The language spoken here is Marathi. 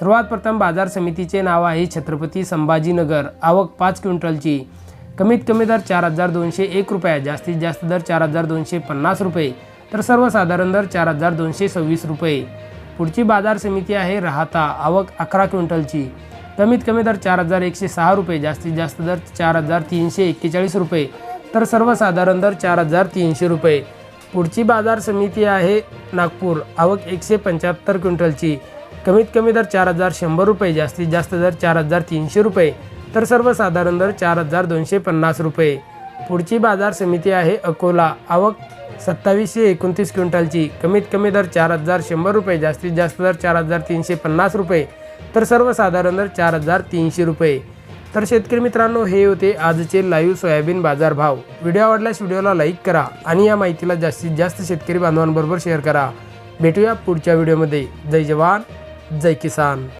सर्वात प्रथम बाजार समितीचे नाव आहे छत्रपती संभाजीनगर. आवक पाच क्विंटलची. कमीत कमी दर चार हजार दोनशे एक रुपये जास्तीत जास्त दर चार हजार दोनशे पन्नास रुपये तर सर्वसाधारण दर चार हजार दोनशे सव्वीस रुपये. पुढची बाजार समिती आहे राहता आवक अकरा क्विंटलची. कमीत कमी दर चार हजार एकशे सहा रुपये जास्तीत जास्त दर चार हजार तीनशे एक्केचाळीस रुपये तर सर्वसाधारण दर चार हजार तीनशे रुपये. पुढची बाजार समिती आहे नागपूर. आवक एकशे पंच्याहत्तर क्विंटलची. कमीत कमी दर चार हजार शंभर रुपये जास्तीत जास्त दर चार हजार तीनशे रुपये तर सर्वसाधारण दर चार हजार दोनशे पन्नास रुपये. पुढची बाजार समिती आहे अकोला. आवक सत्तावीसशे एकोणतीस क्विंटलची. कमीत कमी दर चार हजार शंभर रुपये जास्तीत जास्त दर चार हजार तीनशे पन्नास रुपये तर सर्वसाधारण दर चार हजार तीनशे रुपये. तर शेतकरी मित्रांनो हे होते आजचे लाईव्ह सोयाबीन बाजार भाव व्हिडिओ आवडल्यास व्हिडिओला लाईक करा आणि या माहितीला जास्तीत जास्त शेतकरी बांधवांबरोबर शेअर करा. भेटूया पुढच्या व्हिडिओमध्ये. जय जवान. जय किसान.